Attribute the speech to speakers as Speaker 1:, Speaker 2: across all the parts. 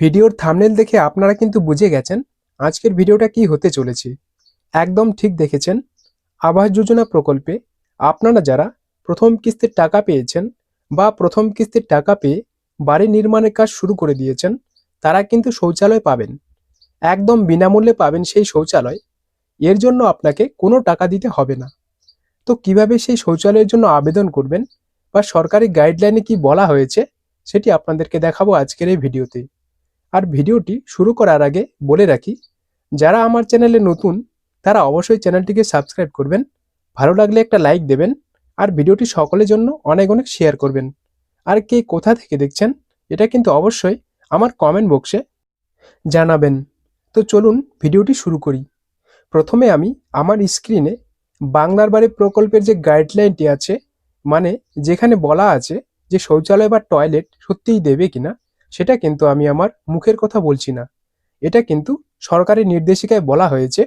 Speaker 1: ভিডিওর থামনেল দেখে আপনারা কিন্তু বুঝে গেছেন আজকের ভিডিওটা কি হতে চলেছে। একদম ঠিক দেখেছেন। আবাস যোজনা প্রকল্পে আপনারা যারা প্রথম কিস্তির টাকা পেয়েছেন বা প্রথম কিস্তির টাকা পেয়ে বাড়ি নির্মাণের কাজ শুরু করে দিয়েছেন, তারা কিন্তু শৌচালয় পাবেন। একদম বিনামূল্যে পাবেন সেই শৌচালয়। এর জন্য আপনাকে কোনো টাকা দিতে হবে না। তো কীভাবে সেই শৌচালয়ের জন্য আবেদন করবেন বা সরকারি গাইডলাইনে কি বলা হয়েছে, সেটি আপনাদেরকে দেখাবো আজকের এই ভিডিওতে। আর ভিডিওটি শুরু করার আগে বলে রাখি, যারা আমার চ্যানেলে নতুন, তারা অবশ্যই চ্যানেলটিকে সাবস্ক্রাইব করবেন, ভালো লাগলে একটা লাইক দেবেন, আর ভিডিওটি সকলের জন্য অনেক অনেক শেয়ার করবেন। আর কে কোথা থেকে দেখছেন, এটা কিন্তু অবশ্যই আমার কমেন্ট বক্সে জানাবেন। তো চলুন ভিডিওটি শুরু করি। প্রথমে আমি আমার স্ক্রিনে বাংলার বাড়ি প্রকল্পের যে গাইডলাইনটি আছে মানে যেখানে বলা আছে যে শৌচালয় বা টয়লেট সত্যিই দেবে কিনা সেটা কিন্তু আমি আমার মুখের কথা বলছি না। এটা কিন্তু সরকারি নির্দেশিকায় বলা হয়েছে,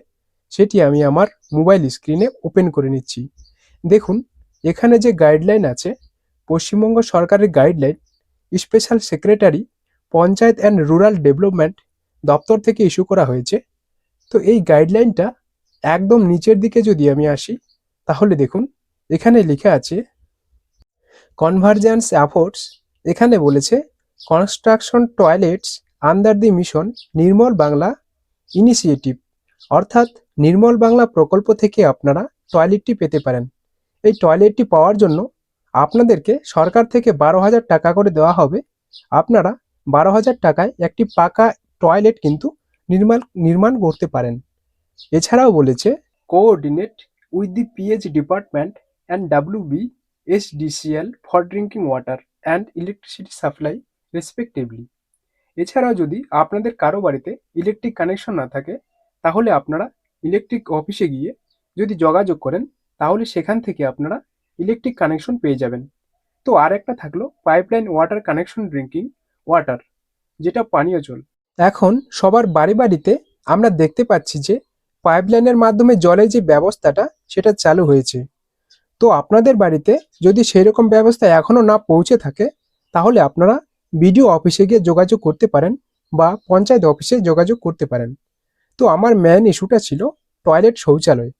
Speaker 1: সেটি আমি আমার মোবাইল স্ক্রিনে ওপেন করে নিচ্ছি। দেখুন, এখানে যে গাইডলাইন আছে, পশ্চিমবঙ্গ সরকারের guideline, special secretary, panchayat and rural development দপ্তর থেকে ইস্যু করা হয়েছে। তো এই গাইডলাইনটা একদম নিচের দিকে যদি আমি আসি, তাহলে দেখুন, এখানে লেখা আছে কনভার্জেন্স অ্যাফোর্টস এখানে বলেছে construction toilets under the mission Nirmal Bangla initiative অর্থাৎ নির্মল বাংলা প্রকল্প থেকে আপনারা টয়লেটটি পেতে পারেন। এই টয়লেটটি পাওয়ার জন্য আপনাদেরকে সরকার থেকে বারো হাজার টাকা করে দেওয়া হবে। আপনারা বারো হাজার টাকায় একটি পাকা টয়লেট কিন্তু নির্মাণ নির্মাণ করতে পারেন। এছাড়াও বলেছে coordinate with the PH department and W B SDCL for drinking water and electricity supply respectively এছাড়াও যদি আপনাদের কারও বাড়িতে ইলেকট্রিক কানেকশন না থাকে, তাহলে আপনারা ইলেকট্রিক অফিসে গিয়ে যদি যোগাযোগ করেন, তাহলে সেখান থেকে আপনারা ইলেকট্রিক কানেকশন পেয়ে যাবেন। তো আর একটা থাকল pipeline water connection drinking water যেটা পানীয় জল। এখন সবার বাড়ি বাড়িতে আমরা দেখতে পাচ্ছি যে পাইপলাইনের মাধ্যমে জলের যে ব্যবস্থাটা, সেটা চালু হয়েছে। তো আপনাদের বাড়িতে যদি সেই রকম ব্যবস্থা এখনও না পৌঁছে থাকে, তাহলে আপনারা বিডিও অফিসে গিয়ে যোগাযোগ করতে পারেন বা পঞ্চায়েত অফিসে যোগাযোগ করতে পারেন। তো আমার মেন ইস্যুটা ছিল টয়লেট শৌচালয়,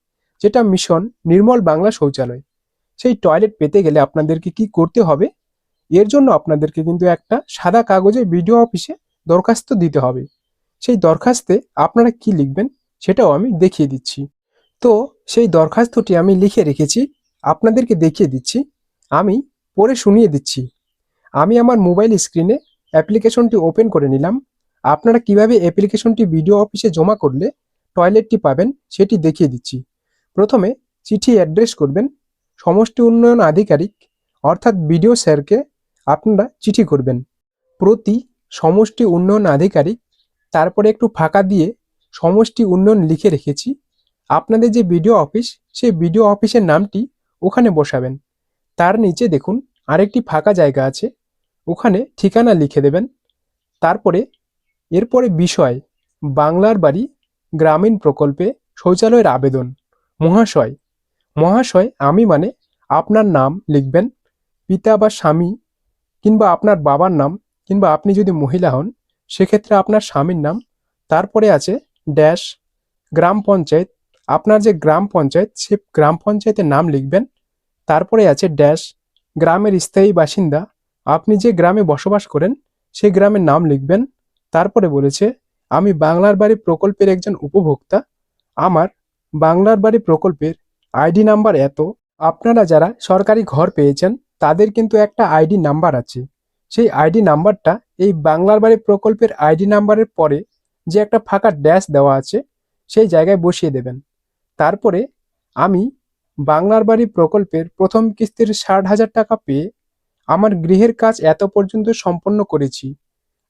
Speaker 1: যেটা মিশন নির্মল বাংলা শৌচালয়। সেই টয়লেট পেতে গেলে আপনাদেরকে কি করতে হবে? এর জন্য আপনাদেরকে কিন্তু একটা সাদা কাগজে বিডিও অফিসে দরখাস্ত দিতে হবে। সেই দরখাস্তে আপনারা কি লিখবেন সেটাও আমি দেখিয়ে দিচ্ছি। তো সেই দরখাস্তটি আমি লিখে রেখেছি, আপনাদেরকে দেখিয়ে দিচ্ছি, আমি পড়ে শুনিয়ে দিচ্ছি। আমি আমার মোবাইল স্ক্রিনে অ্যাপ্লিকেশনটি ওপেন করে নিলাম। আপনারা কীভাবে অ্যাপ্লিকেশনটি বিডিও অফিসে জমা করলে টয়লেটটি পাবেন সেটি দেখিয়ে দিচ্ছি। প্রথমে চিঠি অ্যাড্রেস করবেন। সমষ্টি উন্নয়ন আধিকারিক, অর্থাৎ বিডিও স্যারকে আপনারা চিঠি করবেন। প্রতি সমষ্টি উন্নয়ন আধিকারিক, তারপরে একটু ফাঁকা দিয়ে সমষ্টি উন্নয়ন লিখে রেখেছি। আপনাদের যে বিডিও অফিস সেই বিডিও অফিসের নামটি ওখানে বসাবেন। তার নিচে দেখুন, আরেকটি ফাঁকা জায়গা আছে। ওখানে ঠিকানা লিখে দেবেন। তারপরে এরপরে বিষয়, বাংলার বাড়ি, গ্রামীণ প্রকল্পে শৌচালয়ের আবেদন, মহাশয়। মহাশয়, আমি মানে আপনার নাম লিখবেন, পিতা বা স্বামী কিংবা আপনার বাবার নাম কিংবা আপনি যদি মহিলা হন, সেক্ষেত্রে আপনার স্বামীর নাম। তারপরে আছে ড্যাশ, গ্রাম পঞ্চায়েত। আপনার যে গ্রাম পঞ্চায়েত, সে গ্রাম পঞ্চায়েতের নাম লিখবেন। তারপরে আছে ড্যাশ, গ্রামের স্থায়ী বাসিন্দা আপনি যে গ্রামে বসবাস করেন, সেই গ্রামের নাম লিখবেন। তারপরে বলেছে, আমি বাংলার বাড়ি প্রকল্পের একজন উপভোক্তা। আমার বাংলার বাড়ি প্রকল্পের আইডি নাম্বার এত। আপনারা যারা সরকারি ঘর পেয়েছেন, তাদের কিন্তু একটা আইডি নাম্বার আছে। সেই আইডি নাম্বারটা এই বাংলার বাড়ি প্রকল্পের আইডি নাম্বারের পরে যে একটা ফাঁকা ড্যাশ দেওয়া আছে, সেই জায়গায় বসিয়ে দেবেন। তারপরে আমি বাংলার বাড়ি প্রকল্পের প্রথম কিস্তির ষাট হাজার টাকা পেয়ে আমার গৃহের কাজ এত পর্যন্ত সম্পন্ন করেছি।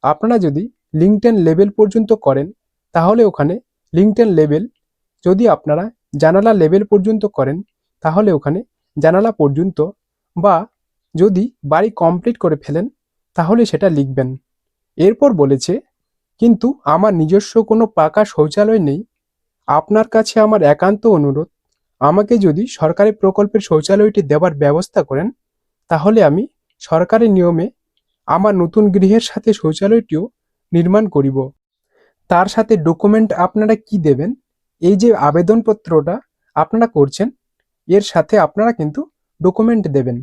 Speaker 1: আপনারা যদি লিঙ্কটেন লেভেল পর্যন্ত করেন, তাহলে ওখানে লিঙ্কটেন লেভেল যদি আপনারা জানালা লেভেল পর্যন্ত করেন, তাহলে ওখানে জানালা পর্যন্ত বা যদি বাড়ি কমপ্লিট করে ফেলেন, তাহলে সেটা লিখবেন। এরপর বলেছে, কিন্তু আমার নিজস্ব কোনো পাকা শৌচালয় নেই। আপনার কাছে আমার একান্ত অনুরোধ, আমাকে যদি সরকারি প্রকল্পের শৌচালয়টি দেওয়ার ব্যবস্থা করেন, তাহলে আমি সরকারি নিয়মে আমার নতুন গৃহের সাথে শৌচালয়টিও নির্মাণ করিব। তার সাথে ডকুমেন্ট আপনারা কি দেবেন? এই যে আবেদনপত্রটা আপনারা করছেন, এর সাথে আপনারা কিন্তু ডকুমেন্ট দেবেন।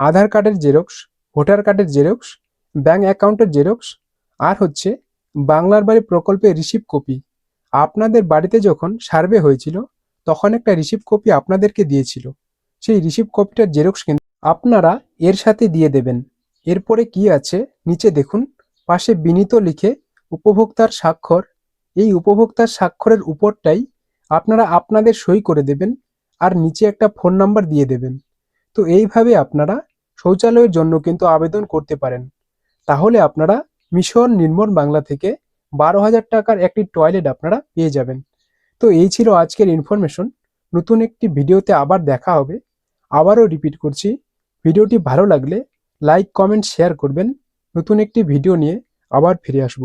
Speaker 1: আধার কার্ডের জেরক্স ভোটার কার্ডের জেরক্স ব্যাঙ্ক অ্যাকাউন্টের জেরক্স আর হচ্ছে বাংলার বাড়ি প্রকল্পের রিসিভ কপি আপনাদের বাড়িতে যখন সার্ভে হয়েছিল, তখন একটা রিসিভ কপি আপনাদেরকে দিয়েছিল। সেই রিসিভ কপিটার জেরক্স কিন্তু আপনারা এর সাথে দিয়ে দেবেন। এরপরে কি আছে? নিচে দেখুন, পাশে বিনীত লিখে উপভোক্তার স্বাক্ষর। এই উপভোক্তার স্বাক্ষরের উপরটাই আপনারা আপনাদের সই করে দেবেন আর নিচে একটা ফোন নাম্বার দিয়ে দেবেন। তো এইভাবে আপনারা শৌচালয়ের জন্য কিন্তু আবেদন করতে পারেন। তাহলে আপনারা মিশন নির্মল বাংলা থেকে বারো হাজার টাকার একটি টয়লেট আপনারা পেয়ে যাবেন। তো এই ছিল আজকের ইনফরমেশন নতুন একটি ভিডিওতে আবার দেখা হবে। আবারও রিপিট করছি ভিডিওটি ভালো লাগলে লাইক কমেন্ট শেয়ার করবেন। নতুন একটি ভিডিও নিয়ে আবার ফিরে আসব।